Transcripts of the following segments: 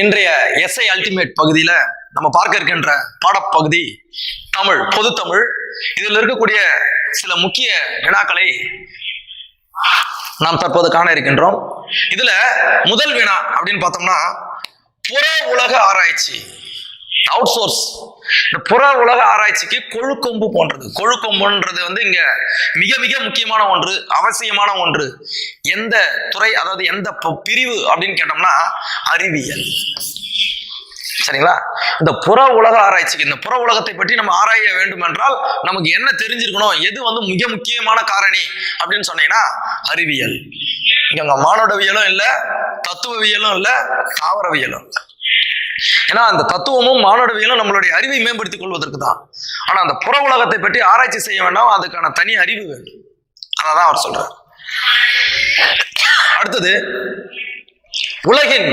இன்றைய SI ultimate பகுதியில நம்ம பார்க்க இருக்கின்ற பாடப்பகுதி தமிழ் பொது தமிழ். இதில் இருக்கக்கூடிய சில முக்கிய வினாக்களை நாம் தற்போது காண இருக்கின்றோம். இதுல முதல் வினா அப்படின்னு பார்த்தோம்னா புற உலக ஆராய்ச்சி. அவுட் சோர்ஸ் இந்த புற உலக ஆராய்ச்சிக்கு கொழுக்கொம்பு போன்றது. கொழுக்கொம்புன்றது வந்து இங்க மிக மிக முக்கியமான ஒன்று அவசியமான ஒன்று. எந்த துறை அதாவது எந்த ப- பிரிவு அப்படின்னு கேட்டோம்னா அறிவியல். சரிங்களா? இந்த புற உலக ஆராய்ச்சிக்கு இந்த புற உலகத்தை பற்றி நம்ம ஆராய வேண்டும் என்றால் நமக்கு என்ன தெரிஞ்சிருக்கணும் எது வந்து மிக முக்கியமான காரணி அப்படின்னு சொன்னீங்கன்னா அறிவியல். இங்க மானுடவியலும் இல்லை தத்துவவியலும் இல்லை தாவரவியலும் ஏன்னா அந்த தத்துவமும் மானுடவியலும் நம்மளுடைய அறிவை மேம்படுத்திக் கொள்வதற்கு தான் ஆனா அந்த புற உலகத்தை பற்றி ஆராய்ச்சி செய்ய வேண்டாம் அதுக்கான தனி அறிவு வேண்டும். அதான் அவர் சொல்றார். அடுத்தது உலகின்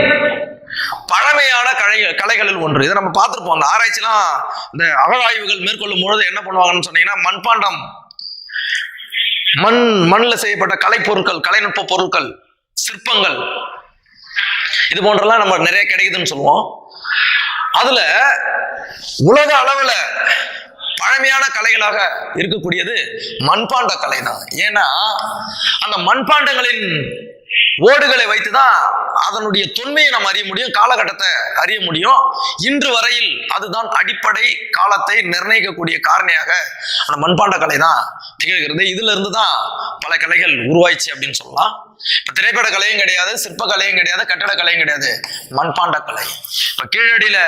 பழமையான கலை கலைகளில் ஒன்று. இதை நம்ம பார்த்துருப்போம். அந்த ஆராய்ச்சிலாம் இந்த அகழாய்வுகள் மேற்கொள்ளும் பொழுது என்ன பண்ணுவாங்கன்னு சொன்னீங்கன்னா மண்பாண்டம் மண் மண்ணில் செய்யப்பட்ட கலைப்பொருட்கள் கலைநுட்ப பொருட்கள் சிற்பங்கள் இது போன்றெல்லாம் நம்ம நிறைய கிடைக்குதுன்னு சொல்லுவோம். அதுல உலக அளவில் பழமையான கலைகளாக இருக்கக்கூடியது மண்பாண்ட கலை தான் ஏன்னா அந்த மண்பாண்டங்களின் ஓடுகளை வைத்து தான் அதனுடைய தொன்மையை நாம் அறிய முடியும் காலகட்டத்தை அறிய முடியும். இன்று வரையில் அதுதான் அடிப்படை காலத்தை நிர்ணயிக்கக்கூடிய காரணியாக அந்த மண்பாண்ட கலை தான் திகழ்கிறது. இதுல இருந்து தான் பல கலைகள் உருவாயிச்சு அப்படின்னு சொல்லலாம். இப்போ திரைப்பட கலையும் கிடையாது சிற்ப கலையும் கிடையாது கட்டட கலையும் கிடையாது. மண்பாண்ட கலை இப்போ கீழடியில்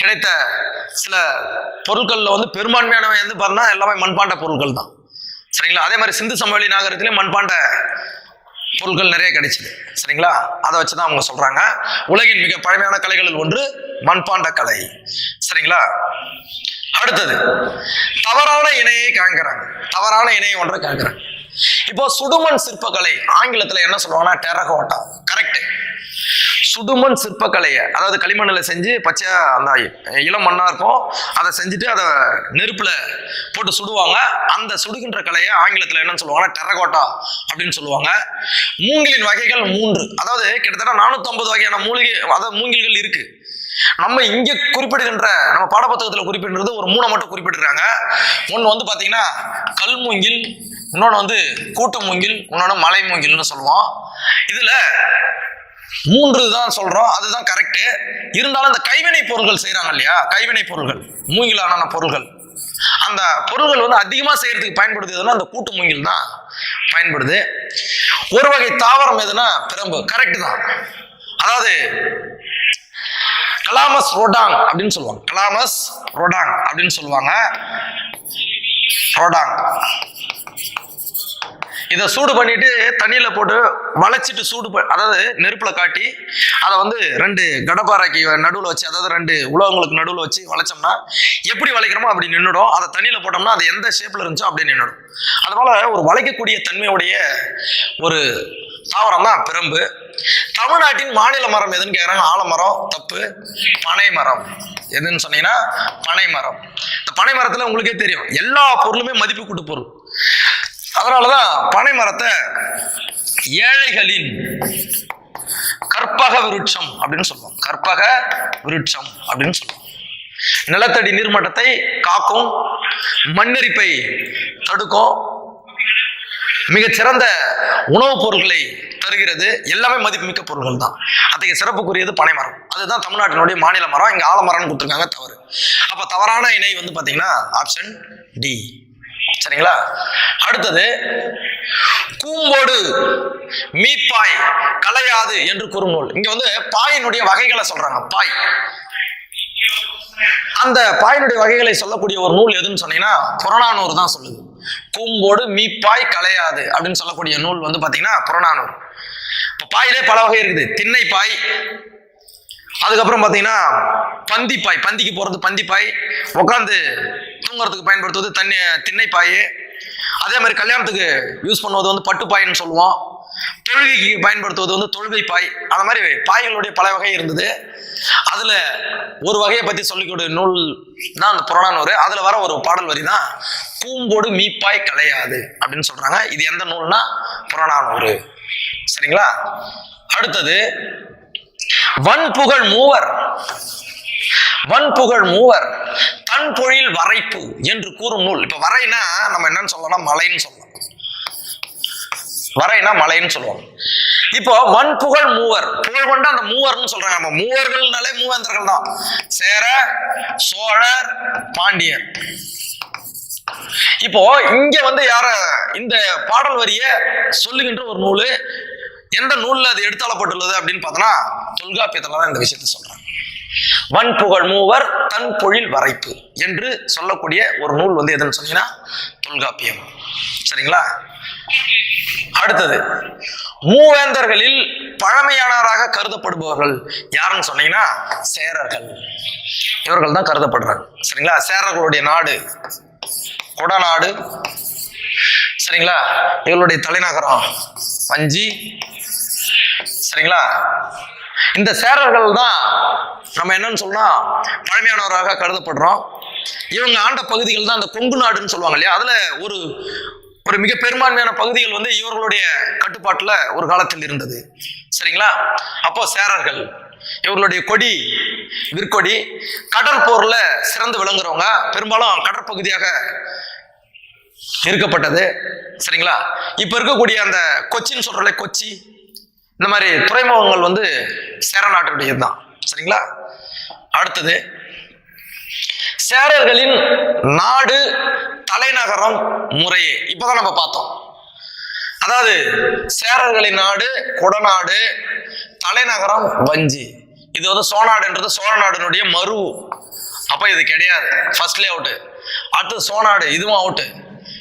கிடைத்த சில பொருட்களில் வந்து பெரும்பான்மையானவை வந்து பாருன்னா எல்லாமே மண்பாண்ட பொருட்கள் தான். சரிங்களா? அதே மாதிரி சிந்து சமவெளி நாகரத்திலையும் மண்பாண்ட பொருட்கள் நிறைய கிடைச்சிது. சரிங்களா? அதை வச்சு தான் அவங்க சொல்கிறாங்க உலகின் மிக பழமையான கலைகளில் ஒன்று மண்பாண்ட கலை சரிங்களா? அடுத்தது தவறான இணையை காண்கிறாங்க. தவறான இணையை ஒன்றை காண்கிறாங்க. இப்போ சுடுமண் சிற்பக்கலை ஆங்கிலத்துல என்ன சொல்லுவாங்கன்னா டெரகோட்டா கரெக்ட் சுடுமண் சிற்பக்கலையை அதாவது களிமண்ணில் செஞ்சு பச்சையா அந்த இளம் மண்ணா இருக்கும். அதை செஞ்சுட்டு அதை நெருப்புல போட்டு சுடுவாங்க. அந்த சுடுகின்ற கலையை ஆங்கிலத்தில் என்னன்னு சொல்லுவாங்கன்னா டெரகோட்டா அப்படின்னு சொல்லுவாங்க. மூங்கிலின் வகைகள் மூன்று. அதாவது கிட்டத்தட்ட நானூற்றம்பது வகையான மூலிகை அதாவது மூங்கில்கள் இருக்கு. நம்ம இங்கே குறிப்பிடுகின்ற நம்ம பாடப்புத்தகத்தில் குறிப்பிடுறது ஒரு மூணை மட்டும் குறிப்பிடுறாங்க ஒன்று வந்து பார்த்தீங்கன்னா கல்மூங்கில் இன்னொன்று வந்து கூட்டு மூங்கில் இன்னொன்று மலை மூங்கில்னு சொல்லுவோம். இதில் மூன்று தான் சொல்கிறோம் அதுதான் கரெக்டு இருந்தாலும் இந்த கைவினை பொருட்கள் செய்கிறாங்க இல்லையா? கைவினை பொருட்கள் மூங்கிலான பொருட்கள் அந்த பொருள்கள் வந்து அதிகமாக செய்கிறதுக்கு பயன்படுது எதுனா அந்த கூட்டு மூங்கில் தான் பயன்படுது. ஒரு வகை தாவரம் எதுனா பிரம்பு. கரெக்ட் தான். அதாவது கலாமஸ் ரோடாங் அப்படின்னு சொல்லுவாங்க. கலாமஸ் ரோடாங் அப்படின்னு சொல்லுவாங்க. ரோடாங் இதை சூடு பண்ணிட்டு தண்ணியில போட்டு வளைச்சிட்டு சூடு அதாவது நெருப்புல காட்டி அதை வந்து ரெண்டு கடப்பாறைக்கு நடுவில் வச்சு அதாவது ரெண்டு உலகங்களுக்கு நடுவில் வச்சு வளைச்சோம்னா எப்படி வளைக்கிறோமோ அப்படி நின்றுடும் அதை தண்ணியில போட்டோம்னா அது எந்த ஷேப்ல இருந்துச்சோ அப்படி நின்றுடும் அதனால ஒரு வளைக்கக்கூடிய தன்மையுடைய ஒரு தாவரம் தான் பிரம்பு. தமிழ்நாட்டின் மாநில மரம் எதுன்னு கேட்குறாங்க ஆலமரம் தப்பு. பனை மரம். எதுன்னு சொன்னீங்கன்னா பனை மரம். இந்த பனை மரத்தில் உங்களுக்கே தெரியும். எல்லா பொருளுமே மதிப்பு கூட்டு பொருள். அதனாலதான் பனை மரத்தை ஏழைகளின் கற்பக விருட்சம் அப்படின்னு சொல்லுவோம். கற்பக விருட்சம் அப்படின்னு சொல்லுவோம். நிலத்தடி நீர்மட்டத்தை காக்கும் மண்ணெரிப்பை தடுக்கும் மிகச்சிறந்த உணவுப் பொருட்களை தருகிறது. எல்லாமே மதிப்புமிக்க பொருட்கள் தான். அத்தகைய சிறப்புக்குரியது பனை மரம் அதுதான் தமிழ்நாட்டினுடைய மாநில மரம். இங்கே ஆலமரம்னு கொடுத்துருக்காங்க தவறு. அப்போ தவறான இணை வந்து பார்த்தீங்கன்னா ஆப்ஷன் டி சரிங்களா? அடுத்தது கூம்போடு மீப்பாய் கலையாது என்று கூறும் நூல். இங்க வந்து பாயினுடைய வகைகளை சொல்றாங்க பாய். அந்த பாயினுடைய வகைகளை சொல்லக்கூடிய ஒரு நூல் எதுன்னு சொன்னீங்கன்னா புறநானூறு தான் சொல்லுது. கூம்போடு மீப்பாய் கலையாது அப்படின்னு சொல்லக்கூடிய நூல் வந்து பாத்தீங்கன்னா புறநானூறு. இப்போ பாயிலே பல வகை இருக்குது. திண்ணை பாய் அதுக்கப்புறம் பார்த்தீங்கன்னா பந்திப்பாய் பந்திக்கு போகிறது பந்திப்பாய் உட்காந்து தூங்குறதுக்கு பயன்படுத்துவது தண்ணி திண்ணைப்பாய். அதே மாதிரி கல்யாணத்துக்கு யூஸ் பண்ணுவது வந்து பட்டுப்பாயின்னு சொல்லுவோம். தொழுகைக்கு பயன்படுத்துவது வந்து தொழுகை பாய் அந்த மாதிரி பாய்களுடைய பல வகை இருந்தது. அதில் ஒரு வகையை பற்றி சொல்லிக்கூடிய நூல் தான் அந்த புறநானூறு அதில் வர ஒரு பாடல் வரி தான் பூம்போடு மீப்பாய் கலையாது அப்படின்னு சொல்கிறாங்க இது எந்த நூல்னா புறநானூறு சரிங்களா? அடுத்தது வன்புகழ் மூவர். வன்புகழ் மூவர் தன் பொழில் வரைப்பு என்று கூறும் நூல். இப்ப வரைனா நம்ம என்னன்னு சொல்லலாம் மலைன்னு சொல்லலாம். வரைனா மலைன்னு சொல்லுவோம். இப்போ வன்புகழ் மூவர் புகழ் கொண்ட அந்த மூவர்னு சொல்றாங்க. நம்ம மூவர்கள்னாலே மூவேந்தர்கள் தான். சேர சோழர் பாண்டியர். இப்போ இங்க வந்து யார இந்த பாடல் வரிய சொல்லுகின்ற ஒரு நூல் எந்த நூல்ல அது எடுத்தாளப்பட்டுள்ளது அப்படின்னு பார்த்தோம்னா தொல்காப்பியத்துல தான் இந்த விஷயத்தை சொல்றாங்க. வன்புகழ் மூவர் தன் பொழில் வரைப்பு என்று சொல்லக்கூடிய ஒரு நூல் வந்து எதுன்னு சொன்னீங்கன்னா தொல்காப்பியம். சரிங்களா? அடுத்தது மூவேந்தர்களில் பழமையானவராக கருதப்படுபவர்கள் யாருன்னு சொன்னீங்கன்னா சேரர்கள். இவர்கள் தான் கருதப்படுறாங்க. சரிங்களா? சேரர்களுடைய நாடு கொடநாடு. சரிங்களா? இவர்களுடைய தலைநகரம் வஞ்சி. சரிங்களா? இந்த சேரர்கள் தான் நம்ம என்னன்னு சொன்னா பழமையானவராக கருதப்படுறோம். இவங்க ஆண்ட பகுதிகள் தான் அந்த கொங்கு நாடுன்னு சொல்லுவாங்க இல்லையா? அதுல ஒரு ஒரு மிக பெரும்பான்மையான பகுதிகள் வந்து இவர்களுடைய கட்டுப்பாட்டுல ஒரு காலத்தில் இருந்தது. சரிங்களா? அப்போ சேரர்கள் இவர்களுடைய கொடி விற்கொடி கடற்போர்ல சிறந்து விளங்குறவங்க பெரும்பாலும் கடற்பகுதியாக இருக்கப்பட்டது. சரிங்களா? இப்ப இருக்கக்கூடிய அந்த கொச்சின்னு சொல்றல கொச்சி. இந்த மாதிரி துறைமுகங்கள் வந்து சேர நாட்டுடையது தான் சரிங்களா? அடுத்தது சேரர்களின் நாடு தலைநகரம் முறையே. இப்போதான் நம்ம பார்த்தோம். அதாவது சேரர்களின் நாடு குடநாடு தலைநகரம் வஞ்சி. இது வந்து சோநாடுன்றது சோழ நாடுனுடைய மறு அப்போ இது கிடையாது. ஃபர்ஸ்ட்லே அவுட்டு அடுத்தது சோநாடு இதுவும் அவுட்டு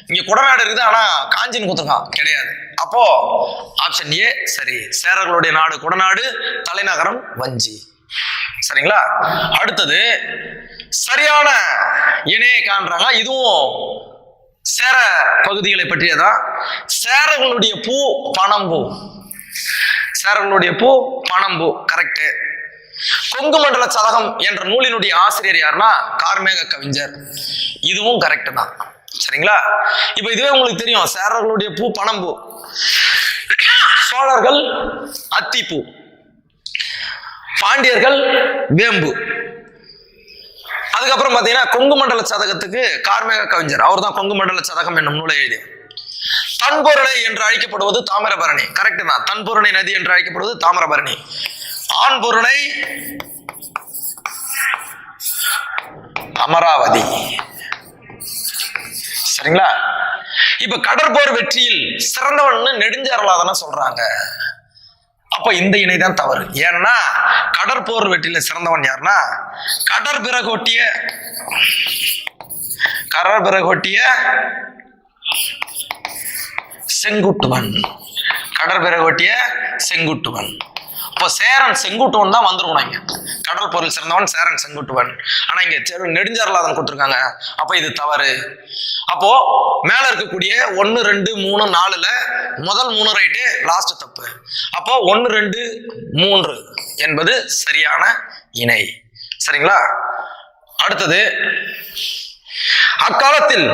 இங்கே குடநாடு இருக்குது ஆனால் காஞ்சின்னு கொடுத்துருக்கான். கிடையாது. அப்போ ஆப்ஷன் ஏ சரி. சேரர்களுடைய நாடு குடநாடு தலைநகரம் வஞ்சி. சரிங்களா? அடுத்தது சரியான இணையை காண்றாங்க. இதுவும் சேர பகுதிகளை பற்றியதான் சேரர்களுடைய பூ பனம்பூ சேரர்களுடைய பூ பனம்பூ கரெக்டு கொங்கு மண்டல சதகம் என்ற நூலினுடைய ஆசிரியர் யாருன்னா? கார்மேக கவிஞர். இதுவும் கரெக்ட் தான். சரிங்களா? இப்போ இதுவே உங்களுக்கு தெரியும். சேரர்களுடைய பூ பனம்பூ சோழர்கள் அத்திப்பூ பாண்டியர்கள் வேம்பு. அதுக்கப்புறம் பார்த்தீங்கன்னா கொங்கு மண்டல சதகத்துக்கு கார்மேக கவிஞர். அவர் தான் கொங்கு மண்டல சதகம் என்னும் நூலை எழுதி தன்பொருணை என்று அழைக்கப்படுவது தாமிரபரணி. கரெக்ட் தான். தன்பொருளை நதி என்று அழைக்கப்படுவது தாமிரபரணி. ஆண் பொருளை அமராவதி. சரிங்களா? இப்ப கடற்போர் வெற்றியில் சிறந்தவன் நெடுஞ்சாரலாதன சொல்றாங்க. அப்ப இந்த இணை தான் தவறு. ஏன்னா கடற்போர் வெற்றியில சிறந்தவன் யாருன்னா கடற்பிறகொட்டிய கடற்பிறகொட்டிய செங்குட்டுவன். கடற்பிறகொட்டிய செங்குட்டுவன். அப்போ சேரன் செங்குட்டுவன் தான் வந்துருக்கணும் இங்கே. கடல் பொருள் சிறந்தவன் சேரன் செங்குட்டுவன். ஆனால் இங்கே செரு- நெடுஞ்சாரலாதன் கொடுத்துருக்காங்க. அப்போ இது தவறு. அப்போ மேலே இருக்கக்கூடிய ஒன்று ரெண்டு மூணு நாலில் முதல் மூணு ரைட்டு லாஸ்ட் தப்பு. அப்போ ஒன்று ரெண்டு மூன்று என்பது சரியான இணை. சரிங்களா? அடுத்தது அக்காலத்தில்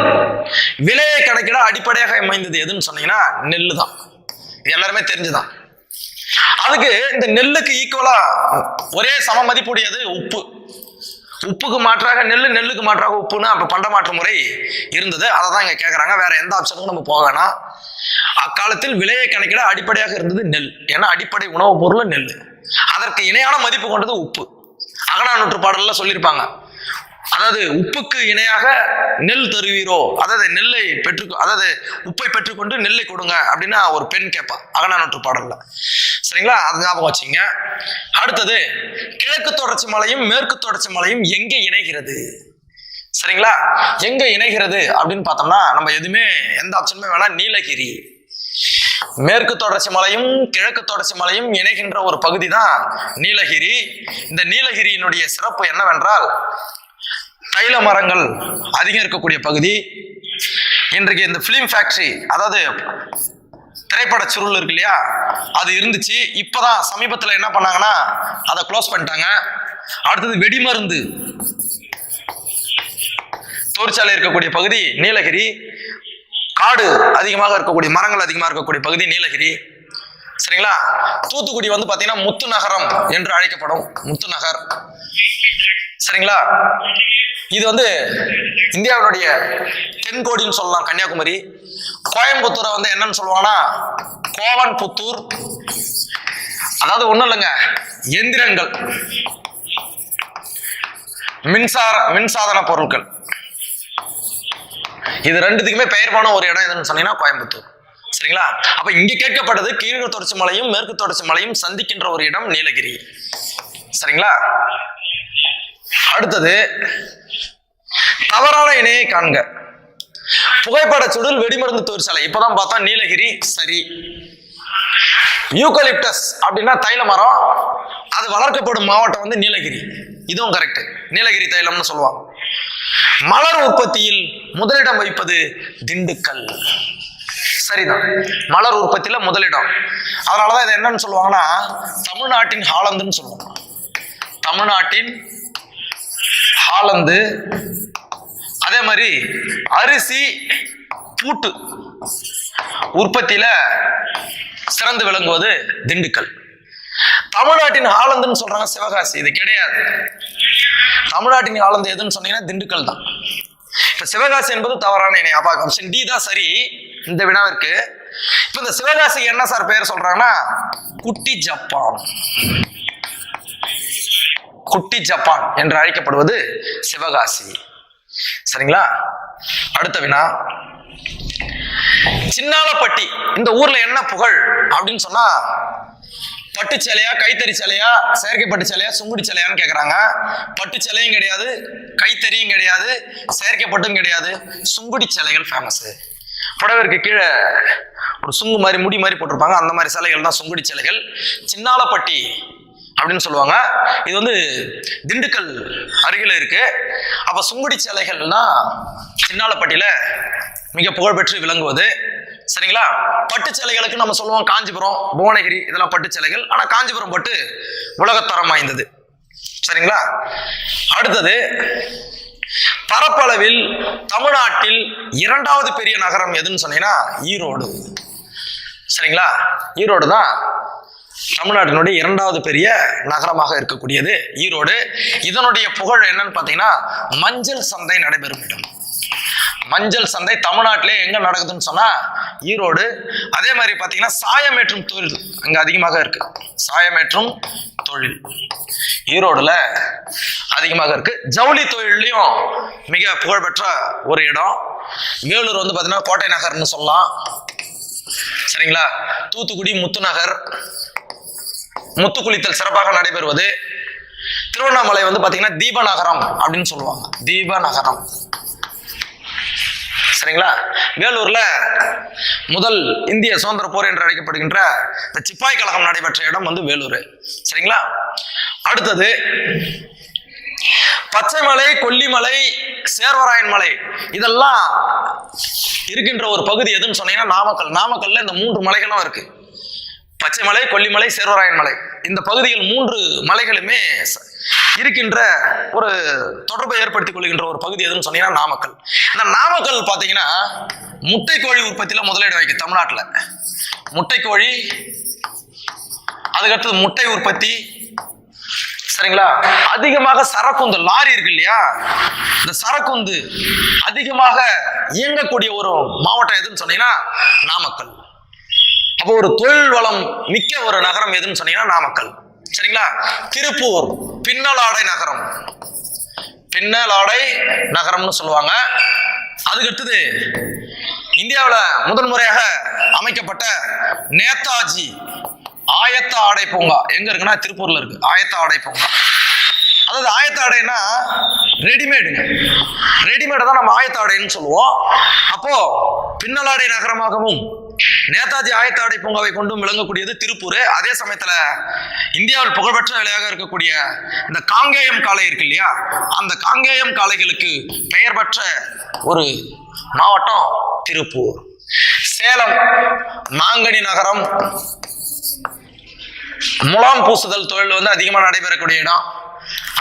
விலையை கணக்கிட அடிப்படையாக அமைந்தது எதுன்னு சொன்னீங்கன்னா நெல்லு தான் எல்லாருமே தெரிஞ்சுதான். அதுக்கு இந்த நெல்லுக்கு ஈக்குவலா ஒரே சம மதிப்புடையது உப்பு. உப்புக்கு மாற்றாக நெல்லு நெல்லுக்கு மாற்றாக உப்புன்னு அப்போ பண்ட மாற்று முறை இருந்தது. அதை தான் இங்கே கேட்குறாங்க வேற எந்த ஆப்ஷனுக்கும் நம்ம போக வேணாம். அக்காலத்தில் விலையை கணக்கிட அடிப்படையாக இருந்தது நெல். ஏன்னா அடிப்படை உணவுப் பொருள் நெல். அதற்கு இணையான மதிப்பு கொண்டது உப்பு. அகநானூற்று பாடல்ல சொல்லியிருப்பாங்க. அதாவது உப்புக்கு இணையாக நெல் தருவீரோ? அதாவது நெல்லை பெற்று அதாவது உப்பை பெற்றுக்கொண்டு நெல்லை கொடுங்க அப்படின்னு ஒரு பெண் கேட்பா. அகனானூற்று பாடல்ல. சரிங்களா? அது ஞாபகம் வச்சுங்க அடுத்தது கிழக்கு தொடர்ச்சி மலையும் மேற்கு தொடர்ச்சி மலையும் எங்கே இணைகிறது? சரிங்களா? எங்க இணைகிறது அப்படின்னு பார்த்தோம்னா நம்ம எதுவுமே எந்த ஆப்ஷனுமே வேணாம் நீலகிரி. மேற்கு தொடர்ச்சி மலையும் கிழக்கு தொடர்ச்சி மலையும் இணைகின்ற ஒரு பகுதி தான் நீலகிரி. இந்த நீலகிரியினுடைய சிறப்பு என்னவென்றால் தைல மரங்கள் அதிகம் இருக்கக்கூடிய பகுதி. இன்றைக்கு இந்த ஃபிலிம் ஃபேக்ட்ரி அதாவது திரைப்பட சுருள் இருக்கு இல்லையா? அது இருந்துச்சு. இப்போதான் சமீபத்தில் என்ன பண்ணாங்கன்னா அதை க்ளோஸ் பண்ணிட்டாங்க. அடுத்தது வெடிமருந்து தொழிற்சாலை இருக்கக்கூடிய பகுதி நீலகிரி. காடு அதிகமாக இருக்கக்கூடிய மரங்கள் அதிகமாக இருக்கக்கூடிய பகுதி நீலகிரி. சரிங்களா? தூத்துக்குடி வந்து பார்த்தீங்கன்னா முத்து நகரம் என்று அழைக்கப்படும் முத்து நகர். சரிங்களா? இது வந்து இந்தியாவினுடைய தென்கோடின்னு சொல்லலாம் கன்னியாகுமரி. கோயம்புத்தூரை வந்து என்னன்னு சொல்லுவாங்கன்னா கோவன் புத்தூர் அதாவது ஒன்றும் இல்லைங்க எந்திரங்கள். மின்சார மின்சாதன பொருட்கள். இது ரெண்டுத்துக்குமே பெயர் போன ஒரு இடம் எதுன்னு சொன்னீங்கன்னா கோயம்புத்தூர். சரிங்களா? அப்ப இங்க கேட்கப்பட்டது கீழக்கு தொடர்ச்சி மலையும் மேற்கு தொடர்ச்சி மலையும் சந்திக்கின்ற ஒரு இடம் நீலகிரி. சரிங்களா? அடுத்தது தவறான இணையை காண்க. புகைப்பட சுடல் வெடிமருந்து தொழிற்சாலை இப்பதான் பார்த்தா நீலகிரி சரி. யூகலிப்டஸ் அப்படின்னா தைல மரம். அது வளர்க்கப்படும் மாவட்டம் வந்து நீலகிரி. இதுவும் கரெக்ட் நீலகிரி தைலம்னு சொல்லுவாங்க. மலர் உற்பத்தியில் முதலிடம் வைப்பது திண்டுக்கல். சரிதான். மலர் உற்பத்தியில முதலிடம். அதனாலதான் இது என்னன்னு சொல்லுவாங்கன்னா தமிழ்நாட்டின் ஹாலந்துன்னு சொல்லுவாங்க. தமிழ்நாட்டின் ஹாலந்து அதே மாதிரி அரிசி பூட்டு உற்பத்தியில சிறந்து விளங்குவது திண்டுக்கல். தமிழ்நாட்டின் ஆலந்துன்னு சொல்றாங்க சிவகாசி இது கிடையாது. தமிழ்நாட்டின் ஆலந்து எதுன்னு சொன்னீங்கன்னா திண்டுக்கல் தான். இப்ப சிவகாசி என்பது தவறான இணை. அப்ப ஆப்ஷன் டி தான் சரி. இந்த வினாவிற்கு இப்ப இந்த சிவகாசி என்ன சார் பெயர் சொல்றாங்கன்னா? குட்டி ஜப்பான். குட்டி ஜப்பான் என்று அழைக்கப்படுவது சிவகாசி. சரிங்களா? அடுத்த வினா. சின்னாலப்பட்டி இந்த ஊர்ல என்ன புகழ்? அப்படின்னு சொன்னா பட்டு சேலையா கைத்தறி சேலையா செயற்கை பட்டு சேலையா சுங்குடி சேலையான்னு கேக்குறாங்க. பட்டு சேலையும் கிடையாது கைத்தறியும் கிடையாது செயற்கை பட்டும் கிடையாது சுங்குடி சேலைகள் ஃபேமஸ் புடவருக்கு கீழே ஒரு சுங்கு மாதிரி முடி மாதிரி போட்டிருப்பாங்க. அந்த மாதிரி சேலைகள் தான் சுங்குடி சேலைகள். சின்னாலப்பட்டி அப்படின்னு சொல்லுவாங்க. இது வந்து திண்டுக்கல் அருகில் இருக்கு. அப்ப சுங்குடி சேலைகள்னா சின்னாலப்பட்டியில மிக புகழ்பெற்று விளங்குவது. சரிங்களா? பட்டு சேலைகளுக்கு நம்ம சொல்லுவோம் காஞ்சிபுரம் புவனகிரி இதெல்லாம் பட்டு சேலைகள். ஆனா காஞ்சிபுரம் பட்டு உலகத்தரம் வாய்ந்தது. சரிங்களா? அடுத்தது பரப்பளவில் தமிழ்நாட்டில் இரண்டாவது பெரிய நகரம் எதுன்னு சொன்னீங்கன்னா ஈரோடு. சரிங்களா? ஈரோடு தான் தமிழ்நாட்டினுடைய இரண்டாவது பெரிய நகரமாக இருக்கக்கூடியது ஈரோடு. இதனுடைய புகழ் என்னன்னு பார்த்தீங்கன்னா மஞ்சள் சந்தை நடைபெறும் இடம். மஞ்சள் சந்தை தமிழ்நாட்டிலே எங்க நடக்குதுன்னு சொன்னா ஈரோடு. அதே மாதிரி பார்த்தீங்கன்னா சாயமேற்றும் தொழில் அங்கே அதிகமாக இருக்கு. சாயமேற்றும் தொழில். ஈரோடுல அதிகமாக இருக்கு. ஜவுளி தொழிலையும் மிக புகழ்பெற்ற ஒரு இடம். வேலூர் வந்து பார்த்தீங்கன்னா கோட்டை நகர்னு சொல்லலாம். சரிங்களா? தூத்துக்குடி முத்துநகர் முத்து குளித்தல் சிறப்பாக நடைபெறுவது. திருவண்ணாமலை வந்து பாத்தீங்கன்னா தீபநகரம் அப்படின்னு சொல்லுவாங்க. தீபநகரம். சரிங்களா? வேலூர்ல முதல் இந்திய சுதந்திர போர் என்று அழைக்கப்படுகின்ற இந்த சிப்பாய் கழகம் நடைபெற்ற இடம் வந்து வேலூர். சரிங்களா? அடுத்தது பச்சைமலை கொல்லிமலை சேர்வராயன் மலை. இதெல்லாம் இருக்கின்ற ஒரு பகுதி எதுன்னு சொன்னீங்கன்னா நாமக்கல். நாமக்கல்ல இந்த மூன்று மலைகளும் இருக்கு. பச்சைமலை கொல்லிமலை சேர்வராயன் மலை. இந்த பகுதியில் மூன்று மலைகளுமே இருக்கின்ற ஒரு தொடர்பை ஏற்படுத்திக் கொள்கின்ற ஒரு பகுதி எதுன்னு சொன்னீங்கன்னா நாமக்கல். இந்த நாமக்கல் பார்த்தீங்கன்னா முட்டைக்கோழி உற்பத்தியில் முதலிடம் வைக்கும் தமிழ்நாட்டில். முட்டைக்கோழி அதுக்கடுத்தது முட்டை உற்பத்தி. சரிங்களா? அதிகமாக சரக்குந்து லாரி இருக்கு இல்லையா? இந்த சரக்குந்து அதிகமாக இயங்கக்கூடிய ஒரு மாவட்டம் எதுன்னு சொன்னீங்கன்னா நாமக்கல். அப்போ ஒரு தொழில் வளம் மிக்க ஒரு நகரம் எதுன்னு சொன்னீங்கன்னா நாமக்கல். சரிங்களா? திருப்பூர் பின்னலாடை நகரம். பின்னலாடை நகரம்னு சொல்லுவாங்க. அதுக்கடுத்தது இந்தியாவில் முதல் முறையாக அமைக்கப்பட்ட நேதாஜி ஆயத்த ஆடை பூங்கா. எங்க இருக்குன்னா திருப்பூர்ல இருக்கு. ஆயத்த ஆடை பூங்கா. அதாவது ஆயத்த ஆடைன்னா ரெடிமேடுங்க ரெடிமேடை தான் நம்ம ஆயத்த ஆடைன்னு சொல்லுவோம். அப்போ பின்னலாடை நகரமாகவும் நேதாஜி ஆயத்தாடை பூங்காவை கொண்டும் விளங்கக்கூடியது திருப்பூர். அதே சமயத்துல இந்தியாவில் புகழ்பெற்ற விலையாக இருக்கக்கூடிய இந்த காங்கேயம் காளை இருக்கு இல்லையா? அந்த காங்கேயம் காளைகளுக்கு பெயர் பெற்ற ஒரு மாவட்டம் திருப்பூர். சேலம் மாங்கனி நகரம். முலாம் பூசுதல் தொழில் வந்து அதிகமாக நடைபெறக்கூடிய இடம்.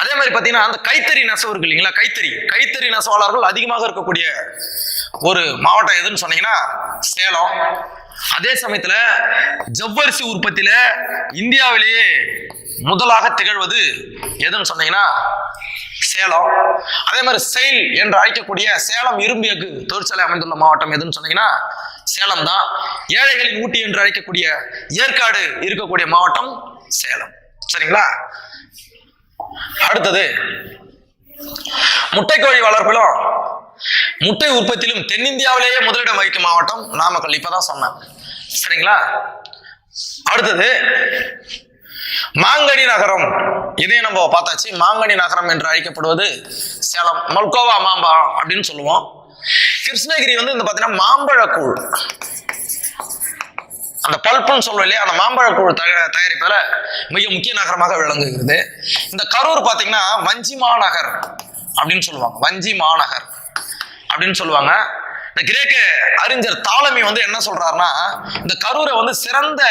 அதே மாதிரி பார்த்தீங்கன்னா அந்த கைத்தறி நெசவு இருக்கு இல்லைங்களா? கைத்தறி. கைத்தறி நெசவாளர்கள் அதிகமாக இருக்கக்கூடிய ஒரு மாவட்டம் எதுன்னு சொன்னீங்கன்னா சேலம். அதே சமயத்துல ஜவ்வரிசி உற்பத்தியில இந்தியாவிலேயே முதலாக திகழ்வது எதுன்னு சொன்னீங்கன்னா சேலம். அதே மாதிரி செயல் என்று அழைக்கக்கூடிய சேலம் இரும்பு எஃகு தொழிற்சாலை அமைந்துள்ள மாவட்டம் எதுன்னு சொன்னீங்கன்னா சேலம் தான். ஏழைகளின் ஊட்டி என்று அழைக்கக்கூடிய ஏற்காடு இருக்கக்கூடிய மாவட்டம் சேலம். சரிங்களா? அடுத்தது முட்டைக்கோழி வளர்ப்பிலும் முட்டை உற்பத்தியிலும் தென்னிந்தியாவிலேயே முதலிடம் வகிக்கும் மாவட்டம் நாமக்கல். இப்பதான் சொன்னேன். சரிங்களா? அடுத்தது மாங்கனி நகரம். இதையும் நம்ம பார்த்தாச்சு. மாங்கனி நகரம் என்று அழைக்கப்படுவது சேலம் மல்கோவா மாம்பா அப்படின்னு சொல்லுவோம். கிருஷ்ணகிரி வந்து இந்த பார்த்தீங்கன்னா மாம்பழக்கூழ். அந்த பல்ப்புன்னு சொல்லுவோம் இல்லையா? அந்த மாம்பழக்கூழ் தக தயாரிப்பில் மிக முக்கிய நகரமாக விளங்குகிறது. இந்த கரூர் பார்த்தீங்கன்னா வஞ்சி மாநகர் அப்படின்னு சொல்லுவாங்க. வஞ்சி மாநகர் அப்படின்னு சொல்லுவாங்க. இந்த கிரேக்க அறிஞர் தாலமி வந்து என்ன சொல்றாருன்னா இந்த கரூரை வந்து சிறந்த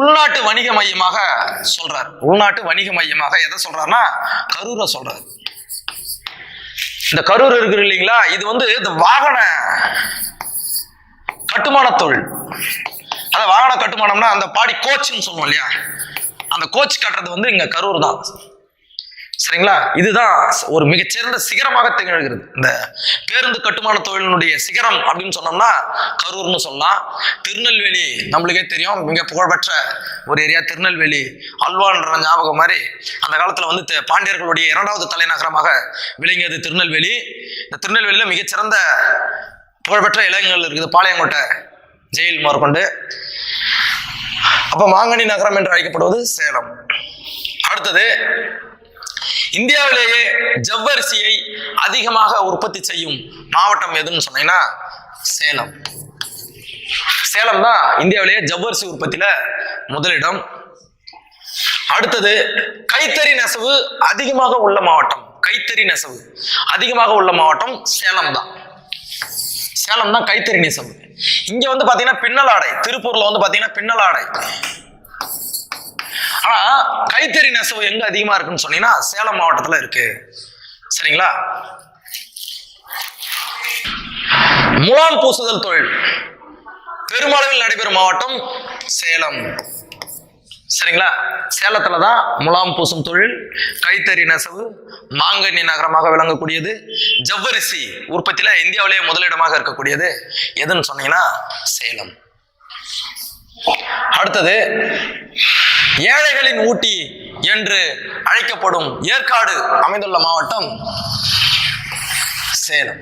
உள்நாட்டு வணிக மையமாக சொல்றார். உள்நாட்டு வணிக மையமாக எதை சொல்றாருன்னா கரூரை சொல்றாரு. இந்த கரூர் இருக்கு இல்லைங்களா? இது வந்து இந்த வாகன கட்டுமான தொழில். அந்த வாகன கட்டுமானம்னா அந்த பாடி கோச்னு சொல்லுவோம் இல்லையா? அந்த கோச் கட்டுறது வந்து இங்க கரூர் தான். சரிங்களா? இதுதான் ஒரு மிகச்சிறந்த சிகரமாக திகழ்கிறது. இந்த பேருந்து கட்டுமான தொழிலினுடைய சிகரம் அப்படின்னு சொன்னோம்னா கரூர்னு சொல்லலாம். திருநெல்வேலி நம்மளுக்கே தெரியும். மிக புகழ்பெற்ற ஒரு ஏரியா திருநெல்வேலி. அல்வான்ற ஞாபகம் மாதிரி அந்த காலத்தில் வந்து பாண்டியர்களுடைய இரண்டாவது தலைநகரமாக விளங்கியது திருநெல்வேலி. இந்த திருநெல்வேலியில் மிகச்சிறந்த புகழ்பெற்ற இளைஞர்கள் இருக்குது. பாளையங்கோட்டை ஜெயில் முதற்கொண்டு அப்போ மாங்கனி நகரம் என்று அழைக்கப்படுவது சேலம். அடுத்தது இந்தியாவிலேயே ஜவ்வரிசியை அதிகமாக உற்பத்தி செய்யும் மாவட்டம் எதுன்னு சொன்னீங்கன்னா சேலம். சேலம் தான் இந்தியாவிலேயே ஜவ்வரிசி உற்பத்தியில முதலிடம். அடுத்தது கைத்தறி நெசவு அதிகமாக உள்ள மாவட்டம். கைத்தறி நெசவு அதிகமாக உள்ள மாவட்டம் சேலம் தான். சேலம் தான் கைத்தறி நெசவு இங்க வந்து பாத்தீங்கன்னா பின்னல் ஆடை திருப்பூர்ல வந்து பாத்தீங்கன்னா பின்னல் ஆடை. ஆனா கைத்தறி நெசவு எங்க அதிகமா இருக்குன்னு சொன்னீங்கன்னா சேலம் மாவட்டத்துல இருக்கு. சரிங்களா? முலாம் பூசுதல் தொழில். பெருமளவில் நடைபெறும் மாவட்டம் சேலம். சரிங்களா? சேலத்துல தான் முலாம் பூசும் தொழில் கைத்தறி நெசவு மாங்கனி நகரமாக விளங்கக்கூடியது ஜவ்வரிசி உற்பத்தியில இந்தியாவிலேயே முதலிடமாக இருக்கக்கூடியது. எதுன்னு சொன்னீங்கன்னா சேலம். அடுத்தது ஏழைகளின் ஊட்டி என்று அழைக்கப்படும் ஏற்காடு அமைந்துள்ள மாவட்டம் சேலம்.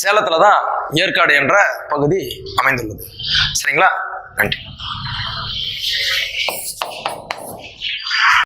சேலத்துல தான் ஏற்காடு என்ற பகுதி அமைந்துள்ளது. சரிங்களா? நன்றி.